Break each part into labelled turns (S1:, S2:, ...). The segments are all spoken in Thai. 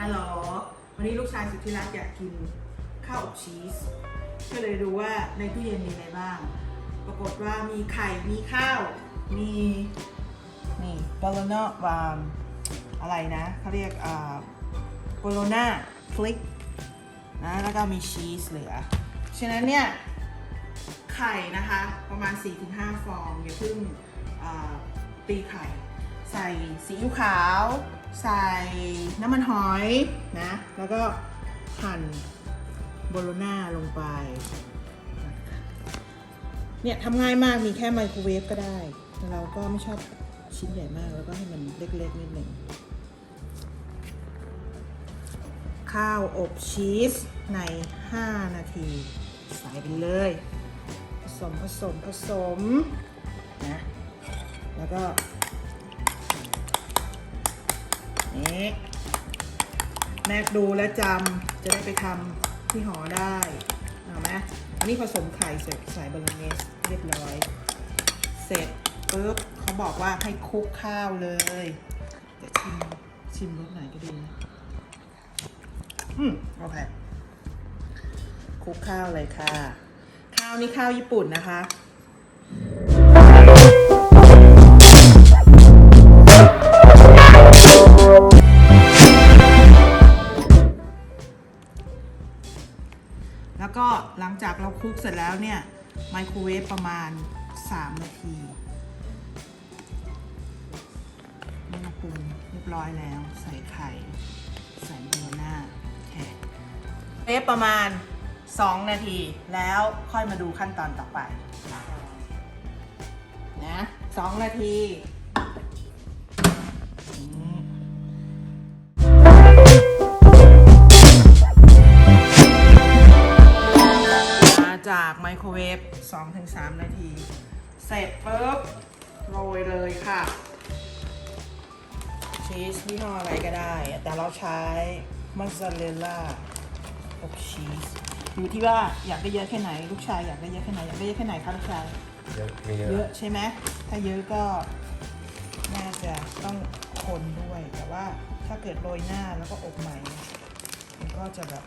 S1: ฮัลโหลวันนี้ลูกชายสุดที่รักอยากกินข้าวอบชีส ก็เลยดูว่าในตู้เย็นมีอะไรบ้าง ปรากฏว่ามีไข่ มีข้าว มีนี่บอลโนวามอะไรนะเขาเรียกอ่าบอลน่าฟลิกนะแล้วก็มีชีสเหลือ ฉะนั้นเนี่ยไข่นะคะประมาณ 4-5 ฟองอย่าเพิ่งตีไข่ ใส่ซีอิ๊วขาว ใส่น้ำมันหอยนะ แล้วก็หั่นโบโลน่าลงไป เนี่ยทำง่ายมากมีแค่ไมโครเวฟก็ได้ เราก็ไม่ชอบชิ้นใหญ่มากแล้วก็ให้มันเล็กๆนิดหนึ่งข้าวอบชีสใน 5 นาที ใส่ไปเลย ผสมผสมผสมนะแล้วก็ นี่แมกดูและจำจะได้ไปทำที่หอได้เอาไหมอันนี้ผสมไข่เสร็จใส่บอลเนสเรียบร้อย เสร็จปุ๊บเขาบอกว่าให้คลุกข้าวเลยเดี๋ยวชิมชิมรสไหนก็ดีนะอืมโอเคคลุกข้าวเลยค่ะ ข้าวนี่ข้าวญี่ปุ่นนะคะ แล้วก็หลังจากเราคลุกเสร็จแล้วเนี่ยไมโครเวฟประมาณ 3 นาทีนี่เราปรุงเรียบร้อยแล้ว ใส่ไข่ ใส่โบโลน่าโอเคเวฟประมาณ 2 นาทีแล้วค่อยมาดูขั้นตอนต่อไปนะ2นาที อืม รเวฟ2-3 นาที เสร็จปุ๊บโรยเลยค่ะ ชีสยี่ห้ออะไรก็ได้ แต่เราใช้มอสซาเรลล่าอบชีสอยู่ที่ว่าอยากได้เยอะแค่ไหน ลูกชายอยากได้เยอะแค่ไหน อยากได้เยอะแค่ไหนคะลูกชาย
S2: เยอะไม่เย
S1: เย
S2: อะ
S1: อะใช่ไหมถ้าเยอะก็น่าจะต้องคนด้วย แต่ว่าถ้าเกิดโรยหน้าแล้วก็อบใหม่เนี่ยมันก็จะแบบ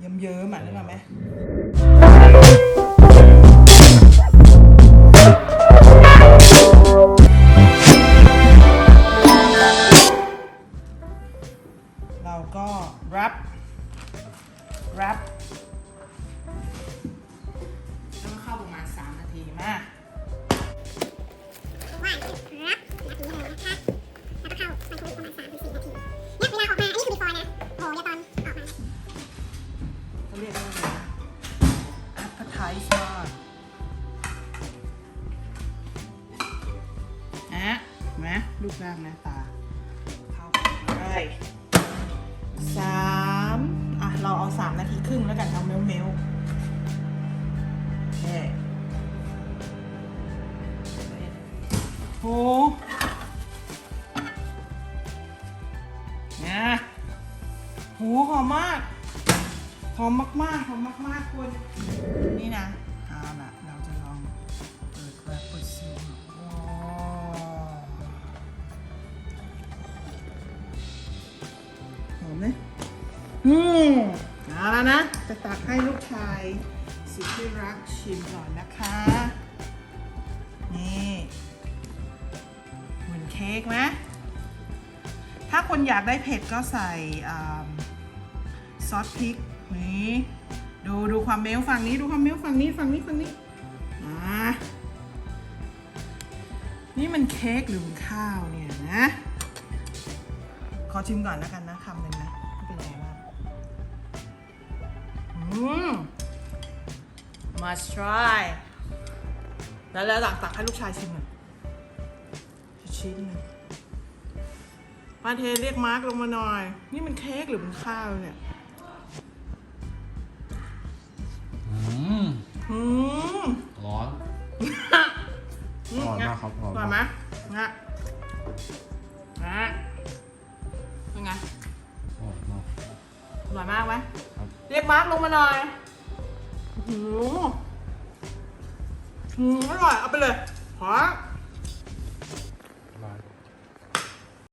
S1: เยิ้มๆอะนึกออกไหมเราก็รับ appetize มากนะนไหมรูปร่างหน้าตาเข้าไปสามอะ เราเอาสามนาทีครึ่งแล้วกันเอาเมลเมลโอเคโหนะโหหอมมาก หอมมากๆหอมมากๆคุณนี่นะเอาละเราจะลองเปิดแบบเปิดซีลหอมไหมอืมเอาล้วนะ จะตักให้ลูกชายสุดที่รักชิมก่อนนะคะ นี่เหมือนเค้กไหมถ้าคนอยากได้เผ็ดก็ใส่ซอสพริก นี่ดูดูความเมลฝั่งนี้ดูความเมลฝั่งนี้ฝั่งนี้ฝั่งนี้อ่านี่มันเค้กหรือมันข้าวเนี่ยนะ ขอชิมก่อนแล้วกันนะคำหนึ่งนะเป็นยังไงบ้างอืม must try แล้วแล้วตักตักให้ลูกชายชิมหน่อยชิ้นหนึ่งมาเทเรียกมาร์กลงมาหน่อย นี่มันเค้กหรือมันข้าวเนี่ย
S2: ม
S1: อืม
S2: ร้อน
S1: อื
S2: อร่อยมากครับอร่อยมาก
S1: อร่อยไหมงะงะเป็นไง
S2: อร่อยมาก
S1: อร่อยมากไหม
S2: ครับ
S1: เรียกมาร์กลงมาหน่อยหืมหืมอร่อย เอาไปเลยขอ